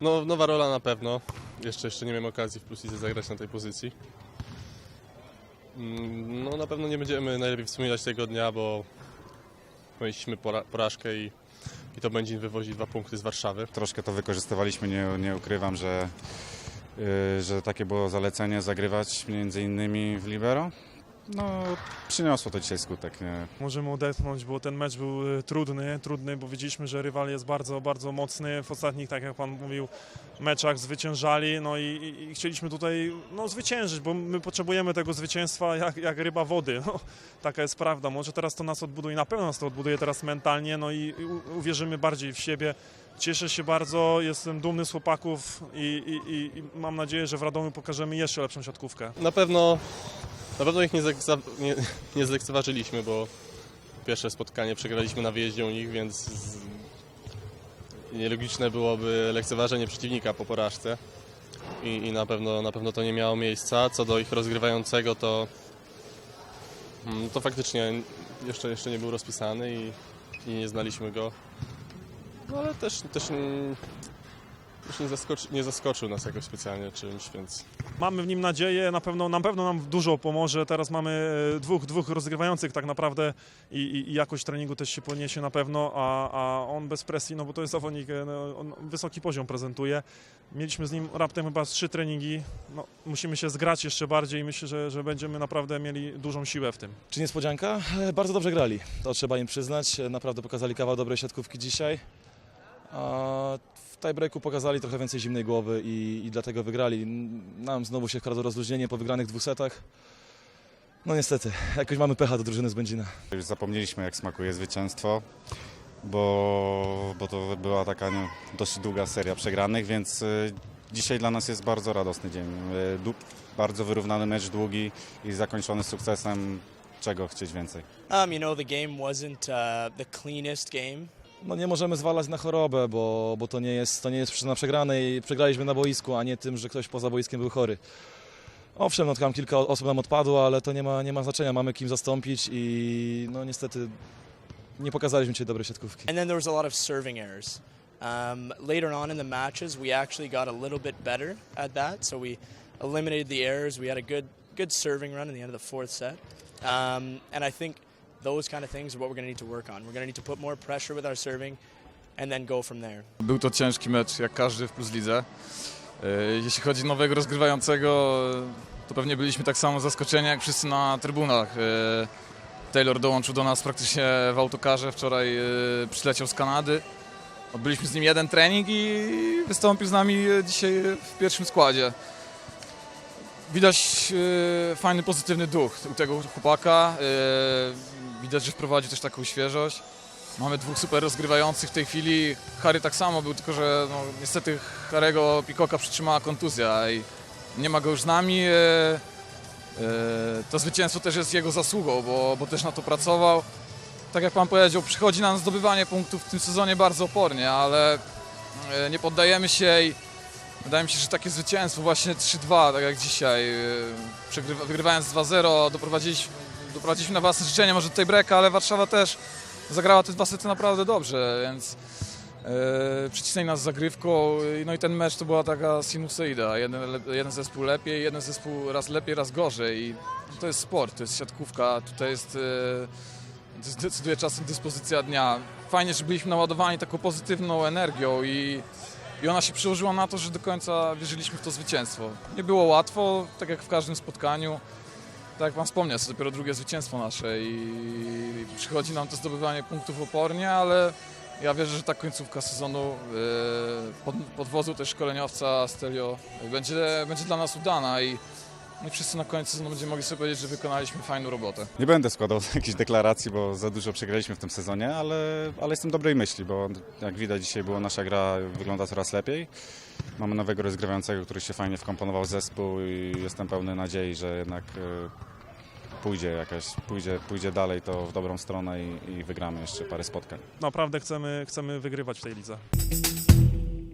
No, nowa rola na pewno. Jeszcze, jeszcze nie miałem okazji w Plus Lidze zagrać na tej pozycji. Mm, No, na pewno nie będziemy najlepiej wspominać tego dnia, bo pora- porażkę i, i to będzie wywozić dwa punkty z Warszawy. Troszkę to wykorzystywaliśmy, nie, nie ukrywam, że, yy, że takie było zalecenie zagrywać między innymi w Libero. No, przyniosło to dzisiaj skutek. Nie? Możemy odetchnąć, bo ten mecz był e, trudny, trudny, bo widzieliśmy, że rywal jest bardzo, bardzo mocny. W ostatnich, tak jak Pan mówił, meczach zwyciężali, no i, i, chcieliśmy tutaj no, zwyciężyć, bo my potrzebujemy tego zwycięstwa jak, jak ryba wody. No, taka jest prawda. Może teraz to nas odbuduje, na pewno nas to odbuduje teraz mentalnie, no i, uwierzymy bardziej w siebie. Cieszę się bardzo, jestem dumny z chłopaków i, i, i, i mam nadzieję, że w Radomiu pokażemy jeszcze lepszą siatkówkę. Na pewno, na pewno ich nie, zekza- nie, nie zlekceważyliśmy, bo pierwsze spotkanie przegraliśmy na wyjeździe u nich, więc z- nielogiczne byłoby lekceważenie przeciwnika po porażce. I, I na pewno na pewno to nie miało miejsca. Co do ich rozgrywającego, to, mm, to faktycznie jeszcze, jeszcze nie był rozpisany i, i nie znaliśmy go. No ale też, też, też nie, zaskoczy, nie zaskoczył nas jakoś specjalnie czymś, więc Mamy w nim nadzieję, na pewno, na pewno nam dużo pomoże. Teraz mamy e, dwóch, dwóch rozgrywających tak naprawdę i, i, i jakość treningu też się podniesie na pewno, a, a on bez presji, no bo to jest zawodnik, e, no, on wysoki poziom prezentuje. Mieliśmy z nim raptem chyba z trzy treningi, no, musimy się zgrać jeszcze bardziej i myślę, że, że będziemy naprawdę mieli dużą siłę w tym. Czy niespodzianka? E, Bardzo dobrze grali, to trzeba im przyznać. E, Naprawdę pokazali kawał dobrej siatkówki dzisiaj. A tiebreaku pokazali trochę więcej zimnej głowy i, i dlatego wygrali. Nam znowu się wkradło rozluźnienie po wygranych dwóch setach. No niestety, jakoś mamy pecha do drużyny z Będzina. Już zapomnieliśmy, jak smakuje zwycięstwo, bo, bo to była taka nie, dość długa seria przegranych, więc y, dzisiaj dla nas jest bardzo radosny dzień. Y, du- bardzo wyrównany mecz, długi i zakończony sukcesem. Czego chcieć więcej? Um, you know, the game wasn't uh, the cleanest game. No nie możemy zwalać na chorobę, bo, bo to nie jest, to nie jest przyczyna przegranej. Przegraliśmy na boisku, a nie tym, że ktoś poza boiskiem był chory. Owszem, no tam kilka osób nam odpadło, ale to nie ma, nie ma znaczenia. Mamy kim zastąpić i no niestety nie pokazaliśmy dzisiaj dobrej siatkówki. And then there was a lot of serving errors. Um, later on in the matches, we actually got a little bit better at that. So we eliminated the errors. We had a good, good serving run in the end of the fourth set. Um, and I think those kind of things are what we're going to need to work on. We're going to need to put more pressure with our serving and then go from there. Był to ciężki mecz, jak każdy w Plus Lidze. E, Jeśli chodzi o nowego rozgrywającego, to pewnie byliśmy tak samo zaskoczeni jak wszyscy na trybunach. E, Taylor dołączył do nas praktycznie w autokarze, wczoraj e, przyleciał z Kanady. Odbyliśmy z nim jeden trening i wystąpił z nami dzisiaj w pierwszym składzie. Widać e, fajny, pozytywny duch u tego chłopaka. E, Widać, że wprowadził też taką świeżość. Mamy dwóch super rozgrywających w tej chwili. Harry tak samo był, tylko że no, niestety Harego Pikoka przytrzymała kontuzja i nie ma go już z nami. E, to zwycięstwo też jest jego zasługą, bo, bo też na to pracował. Tak jak pan powiedział, przychodzi nam zdobywanie punktów w tym sezonie bardzo opornie, ale nie poddajemy się i wydaje mi się, że takie zwycięstwo właśnie 3-2, tak jak dzisiaj, przegrywa, wygrywając 2-0, doprowadziliśmy, doprowadziliśmy na własne życzenie, może tutaj breka, ale Warszawa też zagrała te dwa sety naprawdę dobrze, więc e, przycisnęli nas zagrywką. No i ten mecz to była taka sinusoida. Jeden, jeden zespół lepiej, jeden zespół raz lepiej, raz gorzej. I to jest sport, to jest siatkówka, tutaj jest, to decyduje czasem dyspozycja dnia. Fajnie, że byliśmy naładowani taką pozytywną energią i, i ona się przełożyła na to, że do końca wierzyliśmy w to zwycięstwo. Nie było łatwo, tak jak w każdym spotkaniu. Tak jak Pan wspomniał, to dopiero drugie zwycięstwo nasze i przychodzi nam to zdobywanie punktów opornie, ale ja wierzę, że ta końcówka sezonu e, pod, pod też szkoleniowca Stelio będzie, będzie dla nas udana i my wszyscy na końcu będziemy mogli sobie powiedzieć, że wykonaliśmy fajną robotę. Nie będę składał jakichś deklaracji, bo za dużo przegraliśmy w tym sezonie, ale, ale jestem dobrej myśli, bo jak widać dzisiaj było nasza gra wygląda coraz lepiej. Mamy nowego rozgrywającego, który się fajnie wkomponował w zespół i jestem pełny nadziei, że jednak e, pójdzie jakaś, pójdzie, pójdzie dalej to w dobrą stronę i, i wygramy jeszcze parę spotkań. Naprawdę chcemy, chcemy wygrywać w tej lidze.